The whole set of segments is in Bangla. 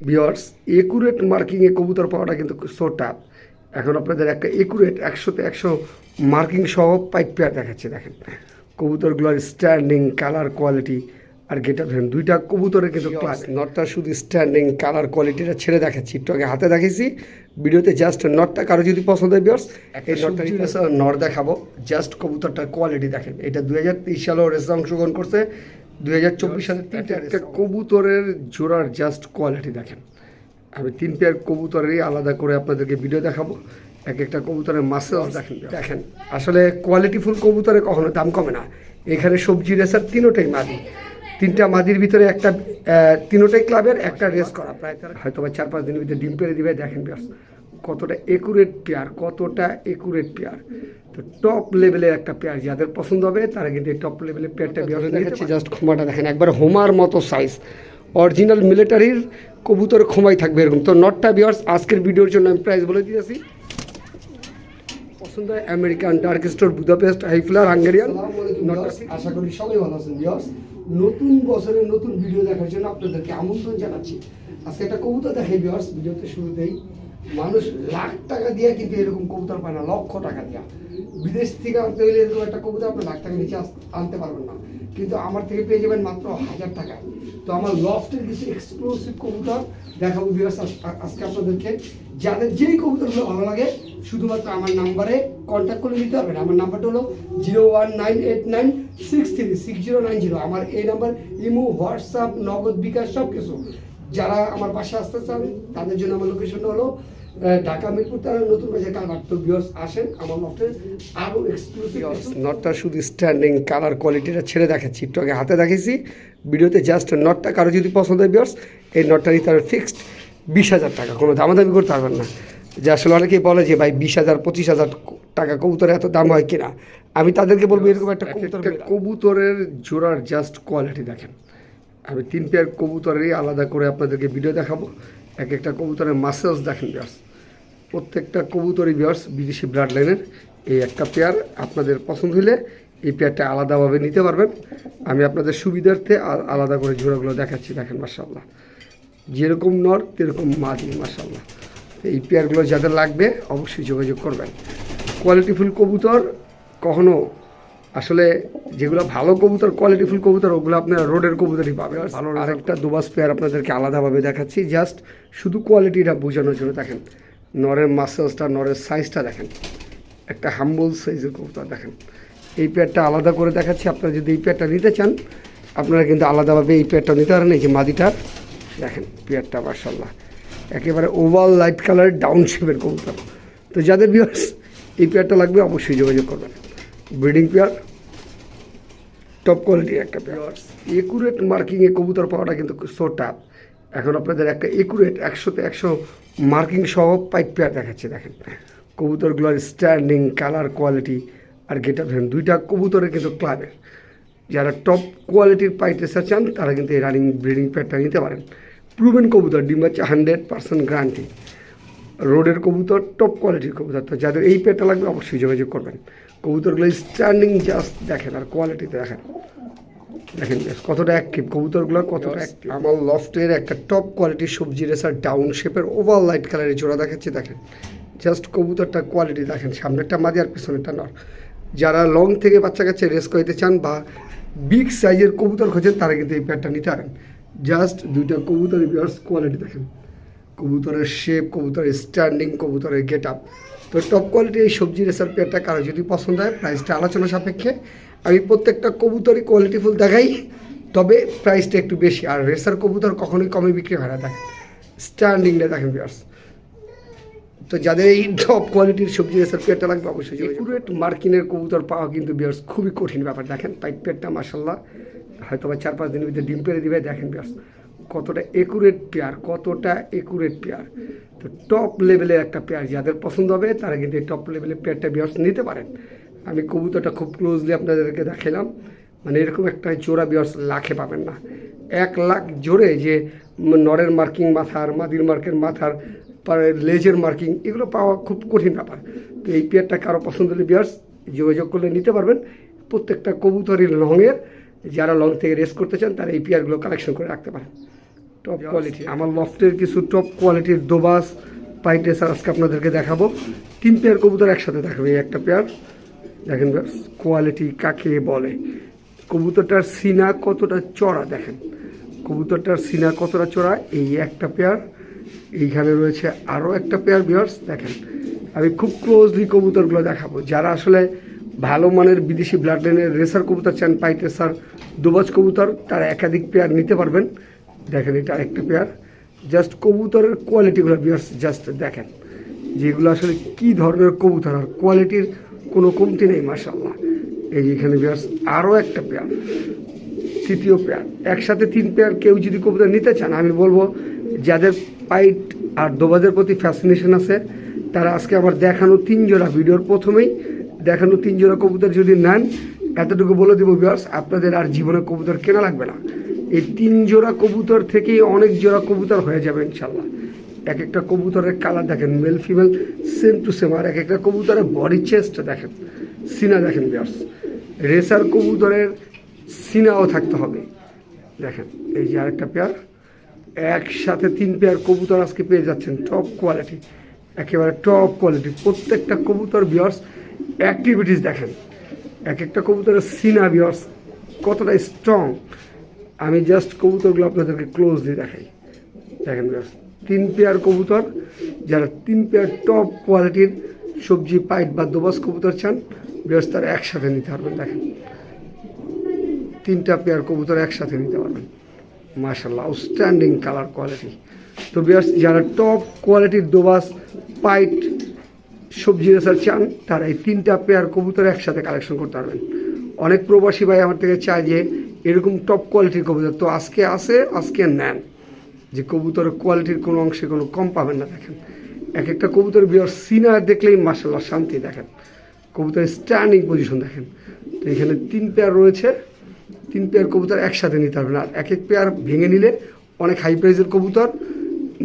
বিয়ার্স একুরেট মার্কিংয়ে কবুতর পাওয়াটা কিন্তু সো টাফ এখন আপনাদের একটা একুরেট একশোতে একশো মার্কিং সহ পাইপ পেয়ার দেখাচ্ছে দেখেন। কবুতরগুলোর স্ট্যান্ডিং কালার কোয়ালিটি আর গেটা ধরেন দুইটা কবুতরের কিন্তু ক্লাস নটটা শুধু স্ট্যান্ডিং কালার কোয়ালিটিটা ছেড়ে দেখাচ্ছি একটু আগে হাতে দেখেছি ভিডিওতে জাস্ট নটটা কারও যদি পছন্দ হয় বিয়ার্স এই নটটা নট দেখাবো। জাস্ট কবুতরটার কোয়ালিটি দেখেন। এটা দুই হাজার তেইশ সালেও রেসে অংশগ্রহণ করছে। দুই হাজার চব্বিশ সালে তিনটা একটা কবুতরের জোড়ার জাস্ট কোয়ালিটি দেখেন। আমি তিন পেয়ার কবুতরেরই আলাদা করে আপনাদেরকে ভিডিও দেখাবো। এক একটা কবুতরের মাসেল দেখেন। দেখেন আসলে কোয়ালিটিফুল কবুতরে কখনো দাম কমে না। এখানে সবজি রেসার তিনোটাই মাদি। তিনটা মাদির ভিতরে একটা তিনোটাই ক্লাবের একটা রেস করা। প্রায় হয়তো বা চার পাঁচ দিনের ভিতরে ডিম পেরে দিবে দেখেন বিয়ার্স কতটা একুরেট পেয়ার কতটা একুরেট পেয়ার তো টপ লেভেলের একটা পেয়ার যাদের পছন্দ হবে তারা কিন্তু টপ লেভেলের পেয়ারটা বিয়ার্স দেখাচ্ছি? জাস্ট ক্ষমাটা দেখেন একবার হোমার মতো সাইজ অরিজিনাল মিলিটারির কবুতর ক্ষমাই থাকবে এরকম। তো নটটা বিয়ার্স আজকের ভিডিওর জন্য আমি প্রাইস বলে দিয়েছি। পছন্দ হয় American dark store Budapest highflyer Hungarian আশা করি সবাই ভালো আছেন বিয়ার্স নতুন বছরের নতুন ভিডিও দেখার জন্য আপনাদেরকে আমন্ত্রণ জানাচ্ছি। আজকে একটা কবুতর দেখাই বিয়ার্স ভিডিওতে শুরুতেই। মানুষ লাখ টাকা দিয়ে কিন্তু এরকম কবুতর পায় না, লক্ষ টাকা দিয়া। বিদেশ থেকে আনতে হলে এরকম একটা কবুতর আপনি লাখ টাকা নিচে আনতে পারবেন না। কিন্তু আমার থেকে পেয়ে যাবেন মাত্র হাজার টাকায়। তো আমার লফটের কিছু এক্সক্লুসিভ কবুতর দেখাবো বিয়ার্স আজকে আপনাদেরকে। যাদের যেই কবুতরগুলো ভালো লাগে, শুধুমাত্র আমার নাম্বারে কন্ট্যাক্ট করে নিতে পারবেন। আমার নাম্বারটা হলো zero one nine eight nine six three six zero nine zero আমার এই নাম্বার, ইমো, হোয়াটসঅ্যাপ, নগদ বিকাশ সব কিছু যারা আমার পাশে আসতে চান তাদের জন্য আমার লোকেশন হলো ঢাকা মিরপুর তারা নতুন বাজার কালভার তো ভিউয়ার্স আসেন আমার নটে আরও এক্সক্লুসিভ নটটা শুধু স্ট্যান্ডিং কালার কোয়ালিটিটা ছেড়ে দেখাচ্ছি একটু আগে হাতে দেখেছি ভিডিওতে জাস্ট নটটা কারও যদি পছন্দ হয় ভিউয়ার্স এই নটটা নিতে হবে ফিক্সড বিশ হাজার টাকা কোনো দামাদামি করতে পারবেন না। যে আসলে অনেকেই বলে যে ভাই বিশ হাজার পঁচিশ হাজার টাকা কবুতরে এত দাম হয় কিনা? আমি তাদেরকে বলব এরকম একটা কবুতরের জোড়ার জাস্ট কোয়ালিটি দেখেন। আমি তিন পেয়ার কবুতরেরই আলাদা করে আপনাদেরকে ভিডিও দেখাবো। এক একটা কবুতরের মাসেলস দেখেন বিয়ার্স প্রত্যেকটা কবুতরই বিয়ার্স বিদেশি ব্লাড লাইনের এই একটা পেয়ার আপনাদের পছন্দ হলে এই পেয়ারটা আলাদাভাবে নিতে পারবেন। আমি আপনাদের সুবিধার্থে আলাদা করে জোড়াগুলো দেখাচ্ছি, দেখেন মার্শাল্লাহ যেরকম নর, তেরকম মাদি মার্শাল্লাহ এই পেয়ারগুলো যাদের লাগবে, অবশ্যই যোগাযোগ করবেন। কোয়ালিটিফুল কবুতর কখনো আসলে যেগুলো ভালো কবুতর কোয়ালিটিফুল কবুতর ওগুলো আপনার রোডের কবুতরই পাবে ভালো আরেকটা দুবাস পেয়ার আপনাদেরকে আলাদাভাবে দেখাচ্ছি। জাস্ট শুধু কোয়ালিটিটা বোঝানোর জন্য দেখেন। নরের মাসেলসটা নরের সাইজটা দেখেন। একটা হাম্বল সাইজের কবুতর দেখেন। এই পেয়ারটা আলাদা করে দেখাচ্ছি। আপনারা যদি এই পেয়ারটা নিতে চান আপনারা কিন্তু আলাদাভাবে এই পেয়ারটা নিতে পারেন। এই যে মাদিটা দেখেন পেয়ারটা মার্শাল্লাহ একেবারে ওভাল লাইট কালার ডাউন শেপের কবুতর। তো যাদের ভিউয়ার্স এই পেয়ারটা লাগবে অবশ্যই যোগাযোগ করবেন। ব্রিডিং পেয়ার টপ কোয়ালিটির একটা পেয়ার একুরেট মার্কিংয়ে কবুতর পাওয়াটা কিন্তু সো টাফ এখন আপনাদের একটা একুরেট একশোতে একশো মার্কিং সহ পাইপ পেয়ার দেখাচ্ছে দেখেন। কবুতরগুলোর স্ট্যান্ডিং কালার কোয়ালিটি আর গেটা ধরেন দুইটা কবুতরের কিন্তু ক্লাবের যারা টপ কোয়ালিটির পাইটেসা চান তারা কিন্তু এই রানিং ব্রিডিং পেয়ারটা নিতে পারেন। প্রুভেন কবুতর ডিম বাচ্চা হান্ড্রেড পার্সেন্ট গ্যারান্টি রোডের কবুতর টপ কোয়ালিটির কবুতর। তো যাদের এই পেয়ারটা লাগবে অবশ্যই যোগাযোগ করবেন। কবুতরগুলো স্ট্যান্ডিং জাস্ট দেখেন আর কোয়ালিটিতে দেখেন। দেখেন কতটা অ্যাক্টিভ কবুতরগুলো কতটা অ্যাক্টিভ আমার লফটের একটা টপ কোয়ালিটির সবজি রেসার ডাউন শেপের ওভার লাইট কালারের জোড়া দেখাচ্ছে দেখেন। জাস্ট কবুতরটা কোয়ালিটি দেখেন সামনেরটা মাদি আর পিছনেরটা নর। যারা লং থেকে বাচ্চা কাছে রেস করতে চান বা বিগ সাইজের কবুতর খোঁজেন তারা কিন্তু এই প্যাডটা নিতে পারেন। জাস্ট দুইটা কবুতরের বিয়ার্স কোয়ালিটি দেখেন। কবুতরের শেপ কবুতরের স্ট্যান্ডিং কবুতরের গেট আপ তো টপ কোয়ালিটির এই সবজি রেসার পেয়ারটা কারও যদি পছন্দ হয় প্রাইসটা আলোচনা সাপেক্ষে। আমি প্রত্যেকটা কবুতরই কোয়ালিটিফুল দেখাই, তবে প্রাইসটা একটু বেশি। আর রেসার কবুতর কখনোই কমে বিক্রি হয় না দেখেন স্ট্যান্ডিংটা দেখেন বিয়ার্স তো যাদের এই টপ কোয়ালিটির সবজি রেসার পেয়ারটা লাগবে, অবশ্যই একুরেট মার্কিনের কবুতর পাওয়া কিন্তু বিয়ার্স খুবই কঠিন ব্যাপার, দেখেন। পাইপ পেয়ারটা মাসাল্লাহ হয়তো বা চার পাঁচ দিনের ভিতরে ডিম পেরে দিবে, দেখেন বিয়ার্স কতটা একুরেট পেয়ার কতটা একুরেট পেয়ার তো টপ লেভেলের একটা পেয়ার যাদের পছন্দ হবে, তারা কিন্তু এই টপ লেভেলের পেয়ারটা বিয়ার্স নিতে পারেন। আমি কবুতরটা খুব ক্লোজলি আপনাদেরকে দেখালাম মানে এরকম একটা জোড়া বিয়ার্স লাখে পাবেন না। এক লাখ জোরে যে নরের মার্কিং মাথার, মাদির মার্কের মাথার লেজের মার্কিং এগুলো পাওয়া খুব কঠিন ব্যাপার। তো এই পেয়ারটা কারও পছন্দ হলে বিয়ার্স যোগাযোগ করলে নিতে পারবেন। প্রত্যেকটা কবুতরের লংয়ের যারা লং থেকে রেস করতে চান, তারা এই পেয়ারগুলো কালেকশন করে রাখতে পারেন। টপ কোয়ালিটি আমার লফটের কিছু টপ কোয়ালিটির দোবাস পাইটেসার আজকে আপনাদেরকে দেখাবো। তিন পেয়ার কবুতর একসাথে দেখাবো এই একটা পেয়ার দেখেন কোয়ালিটি কাকে বলে? কবুতরটার সিনা কতটা চড়া দেখেন। কবুতরটার সিনা কতটা চড়া এই একটা পেয়ার এইখানে রয়েছে আরও একটা পেয়ার বিয়ার্স দেখেন। আমি খুব ক্লোজলি কবুতরগুলো দেখাবো। যারা আসলে ভালো মানের বিদেশি ব্লাড লাইনের রেসার কবুতর চান পাইটেসার দুবাজ কবুতর তারা একাধিক পেয়ার নিতে পারবেন। দেখেন, এটা আরেকটা পেয়ার জাস্ট কবুতরের কোয়ালিটিগুলো বিয়ার্স জাস্ট দেখেন যেগুলো আসলে কি ধরনের কবুতর, আর কোয়ালিটির কোনো কমতি নেই মাসাল্লাহ এই এখানে বিয়ার্স আরও একটা পেয়ার তৃতীয় পেয়ার একসাথে তিন পেয়ার কেউ যদি কবুতর নিতে চান, আমি বলব, যাদের পাইট আর দোবাজের প্রতি ফ্যাসিনেশন আছে, তারা আজকে আমার দেখানো তিন জোড়া ভিডিওর প্রথমেই দেখানো তিন জোড়া কবুতর যদি নেন, এতটুকু বলে দেবো বিয়ার্স আপনাদের আর জীবনে কবুতর কেনা লাগবে না। এই তিন জোড়া কবুতর থেকেই অনেক জোড়া কবুতর হয়ে যাবে ইনশাল্লাহ এক একটা কবুতরের কালার দেখেন male female same to same আর এক একটা কবুতরের বডি চেস্ট দেখেন, সিনা দেখেন বিয়ার্স রেসার কবুতরের সিনাও থাকতে হবে। দেখেন, এই যে আরেকটা পেয়ার একসাথে তিন পেয়ার কবুতর আজকে পেয়ে যাচ্ছেন টপ কোয়ালিটি একেবারে টপ কোয়ালিটি প্রত্যেকটা কবুতর বিয়ার্স অ্যাক্টিভিটিস দেখেন। এক একটা কবুতরের সিনা বিয়ার্স কতটা স্ট্রং আমি জাস্ট কবুতরগুলো আপনাদেরকে ক্লোজলি দেখাই। দেখেন তিন পেয়ার কবুতর, যারা তিন পেয়ার টপ কোয়ালিটির সবজি, পাইট বা দোবাস কবুতর চান বিয়ার্স তারা একসাথে নিতে পারবেন, দেখেন। তিনটা পেয়ার কবুতর একসাথে নিতে পারবেন। মার্শাল্লাহ আউটস্ট্যান্ডিং কালার কোয়ালিটি তো বিয়ার্স যারা টপ কোয়ালিটির দোবাস, পাইট সবজি রেসার চান, তারা এই তিনটা পেয়ার কবুতর একসাথে কালেকশন করতে পারবেন। অনেক প্রবাসী ভাই আমার থেকে চায় যে এরকম টপ কোয়ালিটির কবুতর। তো আজকে আসে আজকে নেন। যে কবুতরের কোয়ালিটির কোনো অংশে কোনো কম পাবেন না, দেখেন। এক একটা কবুতর বিয়ার সিনা দেখলেই মার্শাল্লাহ শান্তি, দেখেন। কবুতরের স্ট্যান্ডিং পজিশন দেখেন। তো এখানে তিন পেয়ার রয়েছে। তিন পেয়ার কবুতর একসাথে নিতে পারবেন। আর এক এক পেয়ার ভেঙে নিলে অনেক হাই প্রাইজের কবুতর।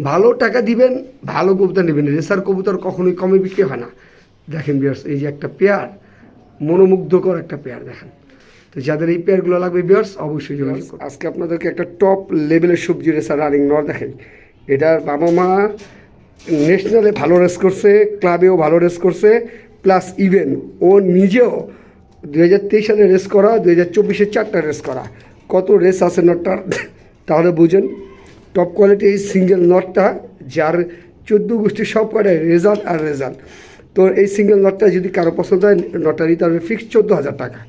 ভালো টাকা দিবেন, ভালো কবুতর নেবেন। রেসার কবুতর কখনোই কমে বিক্রি হয় না। দেখেন বিয়ার্স এই যে একটা পেয়ার মনোমুগ্ধকর একটা পেয়ার দেখেন। তো যাদের এই পেয়ারগুলো লাগবে বিয়ার্স অবশ্যই যোগাযোগ করুন। আজকে আপনাদেরকে একটা টপ লেভেলের সবজি রেসার রানিং নর দেখাই। এটার বাবা মা ন্যাশনালে ভালো রেস করছে ক্লাবেও ভালো রেস করছে প্লাস ইভেন ও নিজেও দু হাজার তেইশ সালে রেস করা দু হাজার চব্বিশে চারটা রেস করা। কত রেস আছে নটটার তাহলে বুঝেন টপ কোয়ালিটি এই সিঙ্গেল নটটা যার চোদ্দ গোষ্ঠীর সব কটাই রেজাল্ট আর রেজাল্ট তো এই সিঙ্গেল নটটা যদি কারও পছন্দ হয় নটটা নিতে হবে ফিক্সড চোদ্দ হাজার টাকা।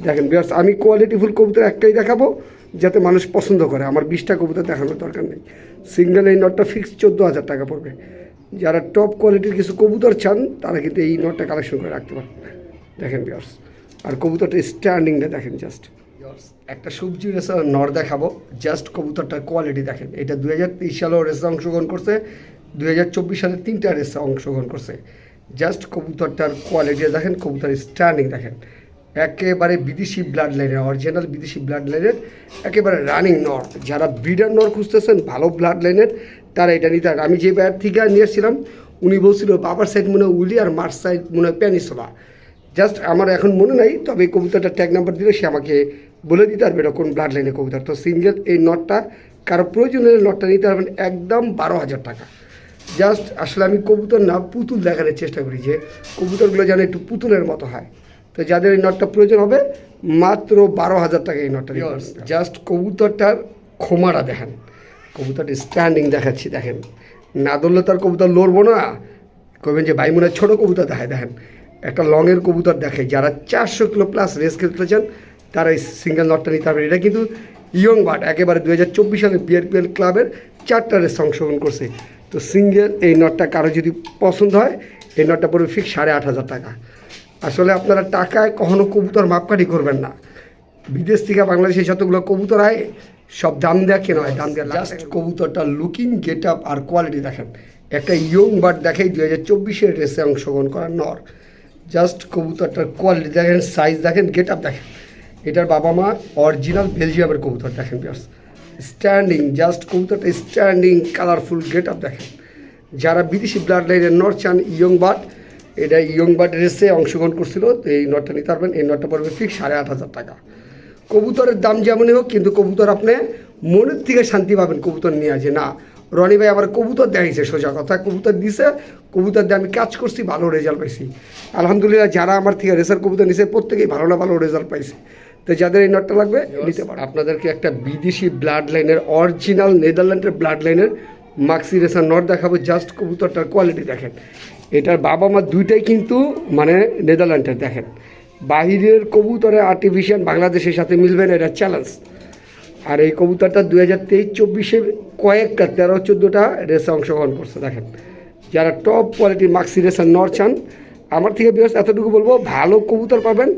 দেখেন বিয়ার্স আমি কোয়ালিটিফুল কবুতর একটাই দেখাবো যাতে মানুষ পছন্দ করে। আমার বিশটা কবুতর দেখানোর দরকার নেই। সিঙ্গেল এই নটটা ফিক্সড চোদ্দ হাজার টাকা পড়বে। যারা টপ কোয়ালিটির কিছু কবুতর চান, তারা কিন্তু এই নটটা কালেকশন করে রাখতে পারেন দেখেন বিয়ার্স আর কবুতরটা স্ট্যান্ডিংটা দেখেন জাস্ট একটা সবজি রেসা নর দেখাবো। জাস্ট কবুতরটার কোয়ালিটি দেখেন। এটা দুই হাজার তেইশ সালেও রেসে অংশগ্রহণ করছে। দুই হাজার চব্বিশ সালে তিনটা রেসে অংশগ্রহণ করছে। জাস্ট কবুতরটার কোয়ালিটি দেখেন, কবুতরের স্ট্যান্ডিং দেখেন। একেবারে বিদেশি ব্লাড লাইনের অরিজিনাল বিদেশি ব্লাড লাইনের একেবারে রানিং নর যারা ব্রিডার নর খুঁজতেছেন, ভালো ব্লাড লাইনের তারা এটা নিতে আমি যে ব্যাট থেকে নিয়ে এসেছিলাম, উনি বলছিল, বাবার সাইড মনে হয় উলি আর মার সাইড মনে হয় প্যানিসোলা জাস্ট আমার এখন মনে নাই, তবে কবুতরটা ট্যাগ নাম্বার দিলে সে আমাকে বলে দিতে পারবে এটা কোন ব্লাড লাইনের কবুতর। তো সিঙ্গেল এই নটটা কারও প্রয়োজনের নটটা নিতে পারবেন একদম বারো হাজার টাকা। জাস্ট আসলে আমি কবুতর না, পুতুল দেখানোর চেষ্টা করি যে কবুতরগুলো যেন একটু পুতুলের মতো হয়। তো যাদের এই নটটা প্রয়োজন হবে মাত্র বারো হাজার টাকা এই নটটা জাস্ট কবুতরটার খোমারা দেখেন। কবুতরটা স্ট্যান্ডিং দেখাচ্ছি দেখেন। না ধরলে তার কবুতর লড়বো না। কবেন যে ভাই মনে হয় ছোটো কবুতর দেখায় দেখেন। একটা লংয়ের কবুতর দেখে যারা চারশো কিলো প্লাস রেস খেলতে চান তারা এই সিঙ্গেল নটটা নিতে পারবে এটা কিন্তু ইয়ং বাট একেবারে দু হাজার চব্বিশ সালে বিআরপিএল ক্লাবের চারটা রেস অংশগ্রহণ করছে। তো সিঙ্গেল এই নটটা কারও যদি পছন্দ হয় এই নটটা পড়বে ফিক্স সাড়ে আট হাজার টাকা। আসলে আপনারা টাকায় কখনো কবুতর মাপকাঠি করবেন না। বিদেশ থেকে বাংলাদেশে যতগুলো কবুতর হয় সব দাম দেওয়া কেন হয় দাম দেওয়া জাস্ট কবুতরটা লুকিং গেট আপ আর কোয়ালিটি দেখেন। একটা ইয়ং বার্ড দেখেই দু হাজার চব্বিশের রেসে অংশগ্রহণ করার নর। জাস্ট কবুতরটার কোয়ালিটি দেখেন সাইজ দেখেন গেট আপ দেখেন। এটার বাবা মা অরিজিনাল বেলজিয়ামের কবুতর দেখেন বিয়ার্স স্ট্যান্ডিং জাস্ট কবুতরটা স্ট্যান্ডিং কালারফুল গেট আপ দেখেন। যারা বিদেশি ব্লাড লাইনের নর চান ইয়ং বার্ড এটা ইয়ং বার্ড রেসে অংশগ্রহণ করছিল তো এই নটটা নিতে পারবেন। এই নটটা পড়বে ফিক্স সাড়ে আট হাজার টাকা। কবুতরের দাম যেমনই হোক কিন্তু কবুতর আপনি মনের থেকে শান্তি পাবেন কবুতর নিয়ে যে না রনি ভাই আমার কবুতর দেখাইছে সোজা কথা। কবুতর দিছে কবুতর দিয়ে আমি কাজ করছি ভালো রেজাল্ট পাইছি। আলহামদুলিল্লাহ যারা আমার থেকে রেসার কবুতর নিছে প্রত্যেকেই ভালো না ভালো রেজাল্ট পাইছে। তো যাদের এই নটটা লাগবে নিতে পারো। আপনাদেরকে একটা বিদেশি ব্লাড লাইনের অরিজিনাল নেদারল্যান্ডের ব্লাড লাইনের মাক্সি রেসার নট দেখাবো জাস্ট কবুতরটার কোয়ালিটি দেখেন। এটার বাবা মা দুইটাই কিন্তু মানে নেদারল্যান্ডের, দেখেন। বাহিরের কবুতরে আর্টিফিশিয়াল বাংলাদেশের সাথে মিলবে না, এটা চ্যালেঞ্জ আর এই কবুতরটা দু হাজার তেইশ, চব্বিশে কয়েকটা তেরো, চোদ্দোটা রেসে অংশগ্রহণ করছে, দেখেন। যারা টপ কোয়ালিটির মাক্সি রেসার নর চান, আমার থেকে বেশ এতটুকু বলব, ভালো কবুতর পাবেন,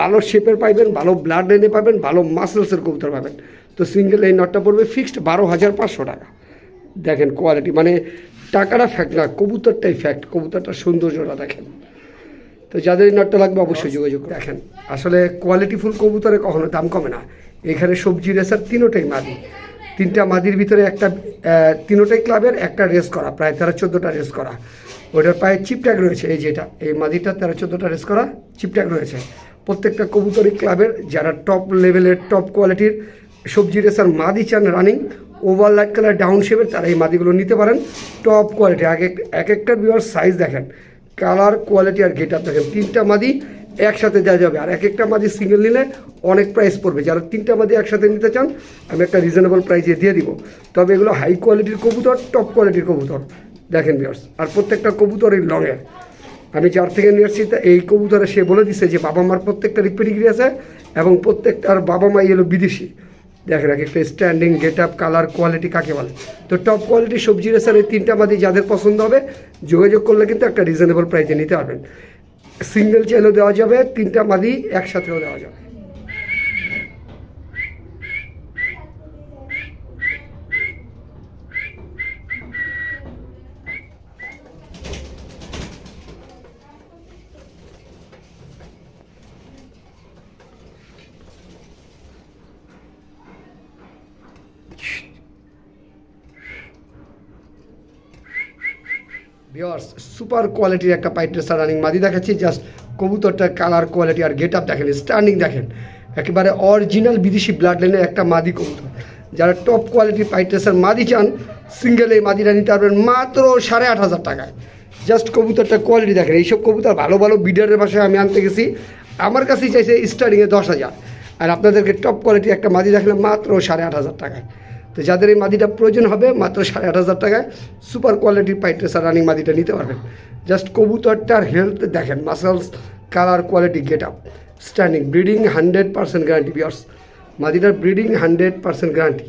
ভালো শেপের পাইবেন, ভালো ব্লাড লাইনে পাবেন, ভালো মাসেলসের কবুতর পাবেন। তো সিঙ্গেল এই নটটা পড়বে ফিক্সড বারো হাজার পাঁচশো টাকা। দেখেন কোয়ালিটি মানে টাকাটা ফ্যাক্ট না, কবুতরটাই ফ্যাক্ট কবুতরটার সৌন্দর্যটা দেখেন। তো যাদের নটটা লাগবে অবশ্যই যোগাযোগ দেখেন। আসলে কোয়ালিটিফুল কবুতরে কখনো দাম কমে না। এখানে সবজি রেসার তিনোটাই মাদি। তিনটা মাদির ভিতরে একটা তিনোটাই ক্লাবের, একটা রেস করা, প্রায় তেরো চোদ্দোটা রেস করা। ওটার পায়ে চিপট্যাগ রয়েছে, এই যেটা, এই মাদিটা তেরো চোদ্দোটা রেস করা চিপট্যাগ রয়েছে। প্রত্যেকটা কবুতরি ক্লাবের, যারা টপ লেভেলের টপ কোয়ালিটির সবজি রেসার মাদি চান running over light colour down শেপের তারা এই মাদিগুলো নিতে পারেন। টপ কোয়ালিটি এক এক এক একটা বিওয়ার সাইজ দেখেন। কালার কোয়ালিটি আর গেট আপ দেখেন। তিনটা মাদি একসাথে দেওয়া যাবে। আর এক একটা মাদি সিঙ্গেল নিলে অনেক প্রাইস পড়বে। যারা তিনটা মাদি একসাথে নিতে চান, আমি একটা রিজনেবল প্রাইসে দিয়ে দিব। তবে এগুলো হাই কোয়ালিটির কবুতর টপ কোয়ালিটির কবুতর। দেখেন বিয়ার্স আর প্রত্যেকটা কবুতর এই লংয়ের আমি যার থেকে নিয়ে আসছি, তা এই কবুতরে সে বলে দিছে যে বাবা মার প্রত্যেকটা রিপেডিগ্রি আছে এবং প্রত্যেকটার বাবা মাই এলো বিদেশি। দেখেন এক একটা standing get up colour quality কাকে বলে? তো টপ কোয়ালিটি সবজি রেসার এই তিনটা মাদি যাদের পছন্দ হবে, যোগাযোগ করলে কিন্তু একটা রিজনেবল প্রাইসে নিতে পারবেন। সিঙ্গেল চেনও দেওয়া যাবে, তিনটা মাদি একসাথেও দেওয়া যাবে। ভিওর্স সুপার কোয়ালিটির একটা পাইট্রেসার রানিং মাদি দেখাচ্ছি জাস্ট কবুতরটার কালার কোয়ালিটি আর গেট আপ দেখেন স্ট্যান্ডিং দেখেন। একেবারে অরিজিনাল বিদেশি ব্লাড লাইনের একটা মাদি কবুতর। যারা টপ কোয়ালিটির পাইট্রেসার মাদি চান সিঙ্গেল এই মাদিটা নিতে পারবেন মাত্র সাড়ে আট হাজার টাকায়। জাস্ট কবুতরটা কোয়ালিটি দেখেন, এইসব কবুতর ভালো ভালো বিডারের বাসায় আমি আনতে গেছি। আমার কাছেই চাইছে স্টার্টিংয়ে দশ হাজার। আর আপনাদেরকে টপ কোয়ালিটি একটা মাদি দেখলে মাত্র সাড়ে আট হাজার টাকায়। তো যাদের এই মাদিটা প্রয়োজন হবে মাত্র সাড়ে আট হাজার টাকায় সুপার কোয়ালিটির পাইট্রেসার রানিং মাদিটা নিতে পারবেন। জাস্ট কবুতরটার হেলথ দেখেন muscles colour quality get up standing breeding hundred percent guarantee বিয়ার্স মাদিটার ব্রিডিং হান্ড্রেড পার্সেন্ট গ্যারান্টি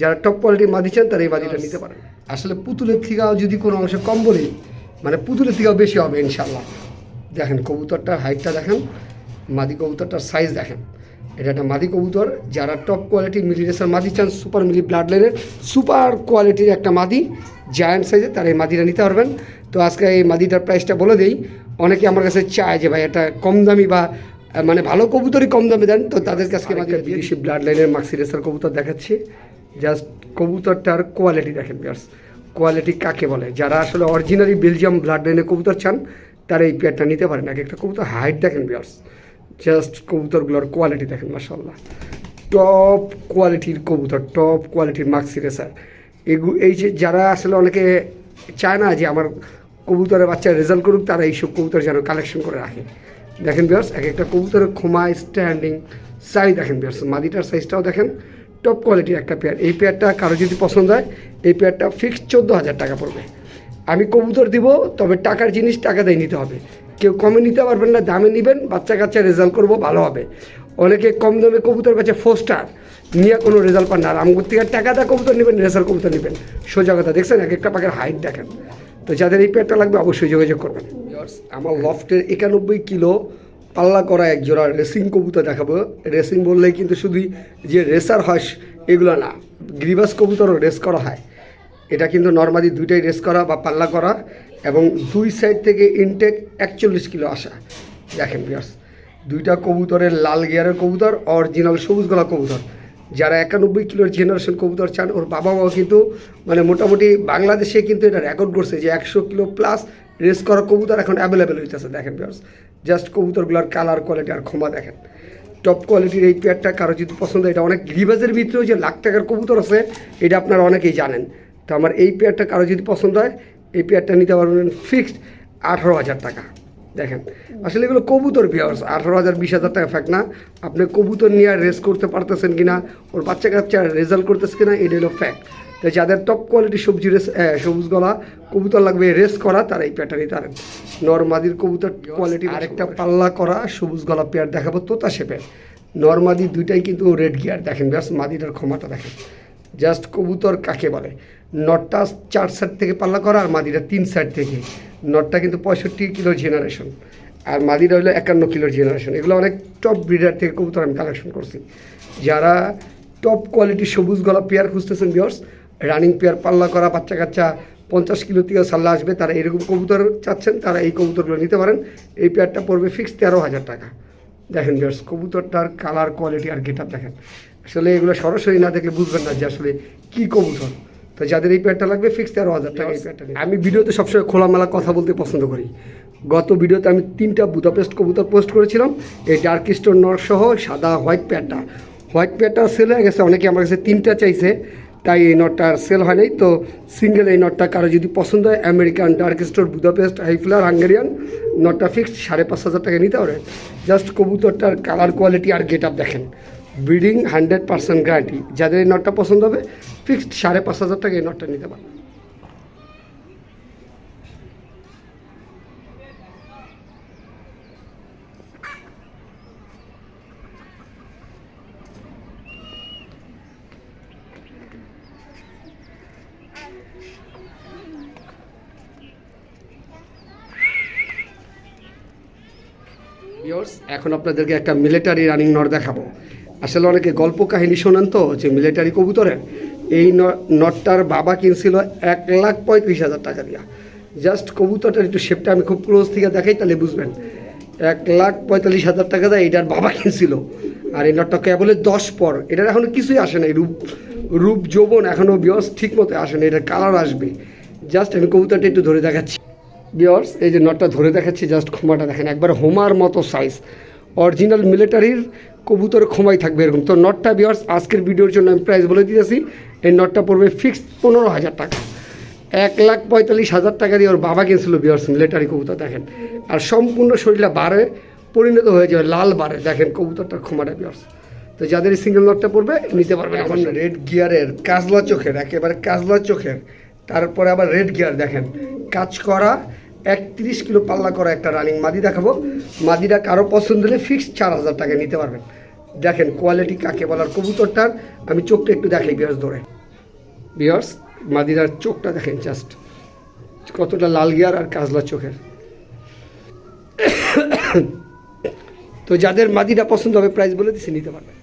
যারা টপ কোয়ালিটির মাদি চান তারা এই মাদিটা নিতে পারেন। আসলে পুতুলের থেকেও যদি কোনো অংশে কম বলি মানে পুতুলের থেকেও বেশি হবে ইনশাল্লাহ দেখেন কবুতরটার হাইটটা দেখেন মাদি কবুতরটার সাইজ দেখেন। এটা একটা মাদি কবুতর যারা টপ কোয়ালিটির মিলি রেসার মাদি চান সুপার মিলি ব্লাড লাইনের সুপার কোয়ালিটির একটা মাদি জায়ান্ট সাইজে তারা এই মাদিটা নিতে পারবেন। তো আজকে এই মাদিটার প্রাইসটা বলে দেই অনেকে আমার কাছে চায় যে ভাই এটা কম দামি বা মানে ভালো কবুতরই কম দামে দেন তো তাদের কাছে মাদি বিদেশি ব্লাড লাইনের মাক্সি রেসার কবুতর দেখাচ্ছি। জাস্ট কবুতরটার কোয়ালিটি দেখেন বিয়ার্স কোয়ালিটি কাকে বলে? যারা আসলে অরিজিনালি বেলজিয়াম ব্লাড লাইনের কবুতর চান তারা এই পেয়ারটা নিতে পারেন। এক একটা কবুতর হাইট দেখেন বিয়ার্স জাস্ট কবুতরগুলোর কোয়ালিটি দেখেন মাসাল্লাহ টপ কোয়ালিটির কবুতর টপ কোয়ালিটির মাক্সি রেসার এগু, এই যে যারা আসলে অনেকে চায় না যে আমার কবুতরের বাচ্চা রেজাল্ট করুক, তারা এইসব কবুতর যেন কালেকশন করে রাখে। দেখেন বিয়ার্স এক একটা কবুতরের খোমা স্ট্যান্ডিং সাইজ দেখেন বিয়ার্স মাদিটার সাইজটাও দেখেন টপ কোয়ালিটির একটা পেয়ার এই পেয়ারটা কারও যদি পছন্দ হয়, এই পেয়ারটা ফিক্সড চোদ্দ হাজার টাকা পড়বে। আমি কবুতর দিব, তবে টাকার জিনিস টাকা দিয়ে নিতে হবে। কেউ কমে নিতে পারবেন না, দামে নেবেন বাচ্চা কাচ্চা রেজাল্ট করব, ভালো হবে। অনেকে কম দামে কবুতর কাছে ফোস্টার নিয়ে কোনো রেজাল্ট পান না। আর আমগুর থেকে টাকা দা কবুতর নেবেন রেসার কবুতর নেবেন। সোজা কথা, দেখছেন? এক একটা পাখির হাইট দেখেন। তো যাদের এই পেয়ারটা লাগবে, অবশ্যই যোগাযোগ করবেন। আমার লফটের একানব্বই কিলো পাল্লা করা এক জোড়া রেসিং কবুতর দেখাবো। রেসিং বললেই কিন্তু শুধুই যে রেসার হয় এগুলো না। গ্রিবাস কবুতরও রেস করা হয়। এটা কিন্তু নর্মালি দুইটাই রেস করা বা পাল্লা করা। এবং দুই সাইড থেকে ইনটেক একচল্লিশ কিলো আসা। দেখেন বিয়ার্স দুইটা কবুতরের লাল গিয়ারের কবুতর অরিজিনাল সবুজ গলা কবুতর। যারা একানব্বই কিলোর জেনারেশন কবুতর চান, ওর বাবা মাও কিন্তু মানে মোটামুটি বাংলাদেশে কিন্তু এটা রেকর্ড করছে যে একশো কিলো প্লাস রেস করা কবুতর এখন অ্যাভেলেবেল হইতেছে। দেখেন বিয়ার্স জাস্ট কবুতরগুলোর কালার কোয়ালিটি আর ক্ষমা দেখেন। টপ কোয়ালিটির এই পেয়ারটা কারও যদি পছন্দ এটা অনেক রিভাজের ভিতরেও যে লাখ টাকার কবুতর আছে, এটা আপনারা অনেকেই জানেন। তো আমার এই পেয়ারটা কারও যদি পছন্দ হয় এই পেয়ারটা নিতে পারবেন ফিক্সড আঠারো হাজার টাকা। দেখেন আসলে এগুলো কবুতর বিয়ার্স আঠারো হাজার বিশ হাজার টাকা ফ্যাক না। আপনি কবুতর নিয়ে রেস করতে পারতেছেন কি না ওর বাচ্চা কাচ্চা রেজাল্ট করতেছে কিনা এটা হলো ফ্যাক্ট তো যাদের টপ কোয়ালিটি সবজি রেস সবুজ গলা কবুতর লাগবে রেস করা তারা এই পেয়ারটা নিতে পারেন। নর্মাদির কবুতর কোয়ালিটি আরেকটা পাল্লা করা সবুজ গলা পেয়ার দেখাবো তোতা শেপের নর্মাদি দুইটাই কিন্তু রেড গিয়ার দেখেন ব্যাস মাদিটার ক্ষমাটা দেখেন। জাস্ট কবুতর কাকে বলে? নটটা চার সাইড থেকে পাল্লা করা আর মাদিটা তিন সাইড থেকে। নটটা কিন্তু পঁয়ষট্টি কিলোর জেনারেশন আর মাদিরা হলো একান্ন কিলোর জেনারেশন এগুলো অনেক টপ ব্রিডার থেকে কবুতর আমি কালেকশন করছি। যারা টপ কোয়ালিটি সবুজ গলা পেয়ার খুঁজতেছেন বিয়ার্স রানিং পেয়ার পাল্লা করা, বাচ্চা কাচ্চা পঞ্চাশ কিলো থেকে সাল্লা আসবে, তারা এরকম কবুতর চাচ্ছেন, তারা এই কবুতরগুলো নিতে পারেন। এই পেয়ারটা পড়বে ফিক্স তেরো হাজার টাকা। দেখেন বিয়ার্স কবুতরটার কালার কোয়ালিটি আর গেট দেখেন। আসলে এগুলো সরাসরি না দেখলে বুঝবেন না যে আসলে কী কবুতর। তো যাদের এই প্যাডটা লাগবে ফিক্স তেরো হাজার টাকা এই প্যাডটা আমি ভিডিওতে সবসময় খোলামেলা কথা বলতে পছন্দ করি। গত ভিডিওতে আমি তিনটা বুদাপেস্ট কবুতর পোস্ট করেছিলাম। এই ডার্ক স্টোন নর সহ সাদা হোয়াইট প্যাডটা হোয়াইট প্যাডটা সেল হয়ে গেছে অনেকে আমার কাছে তিনটা চাইছে তাই এই নটটার সেল হয় নাই। তো সিঙ্গেল এই নটটা কারও যদি পছন্দ হয় American dark store Budapest highflyer Hungarian নটটা ফিক্সড সাড়ে পাঁচ হাজার টাকা নিতে পারে। জাস্ট কবুতরটার কালার কোয়ালিটি আর গেট আপ দেখেন। ব্রিডিং হান্ড্রেড পার্সেন্ট গ্যারান্টি যাদের এই নটটা পছন্দ হবে ফিক্সড সাড়ে পাঁচ হাজার টাকা এই নটটা নিতে ভিউয়ার্স এখন আপনাদেরকে একটা মিলিটারি রানিং নট দেখাবো। আসলে অনেকে গল্প কাহিনী শোনেন তো, যে মিলিটারি কবুতরের এই নটটার বাবা কিনছিল এক লাখ পঁয়ত্রিশ হাজার টাকা দিয়া। জাস্ট কবুতরটার একটু শেপটা আমি খুব ক্লোজ থেকে দেখাই, তাহলে বুঝবেন। এক লাখ পঁয়তাল্লিশ হাজার টাকা দেয় এটার বাবা কিনছিল। আর এই নটটা কেবলের দশ পর, এটার এখনও কিছুই আসে নাই, রূপ রূপ যৌবন এখনও বিয়স ঠিক মতো আসে না এটার কালার আসবে। জাস্ট আমি কবুতরটা একটু ধরে দেখাচ্ছি। বিয়ার্স এই যে নটটা ধরে দেখাচ্ছি জাস্ট ক্ষমাটা দেখেন, একবার হোমার মতো সাইজ অরিজিনাল মিলিটারির কবুতর ক্ষমাই থাকবে এরকম। তো নটটা বিয়ার্স আজকের ভিডিওর জন্য আমি প্রাইস বলে দিতেছি। এই নটটা পড়বে ফিক্সড পনেরো হাজার টাকা। এক লাখ পঁয়তাল্লিশ হাজার টাকা দিয়ে ওর বাবা কিনছিল বিয়ার্স মিলিটারি কবুতর, দেখেন। আর সম্পূর্ণ শরীরটা বারে, পরিণত হয়ে যাবে, লাল বারে। দেখেন কবুতরটার ক্ষমাটা বিয়ার্স তো যাদের সিঙ্গেল নটটা পড়বে, নিতে পারবে এখন রেড গিয়ারের কাজলা চোখের, একেবারে কাজলা চোখের। তারপরে আবার রেড গিয়ার দেখেন। কাজ করা একত্রিশ কিলো পাল্লা করা একটা রানিং মাদি দেখাবো। মাদিটা কারও পছন্দ হলে ফিক্সড চার হাজার টাকা নিতে পারবেন। দেখেন কোয়ালিটি কাকে বলার কবুতরটার, আমি চোখটা একটু দেখাই বিয়ার্স ধরে। বিয়ার্স মাদিরার চোখটা দেখেন জাস্ট কতটা লাল গিয়ার আর কাজলা চোখের। তো যাদের মাদিটা পছন্দ হবে প্রাইস বলে দিচ্ছি নিতে পারবেন।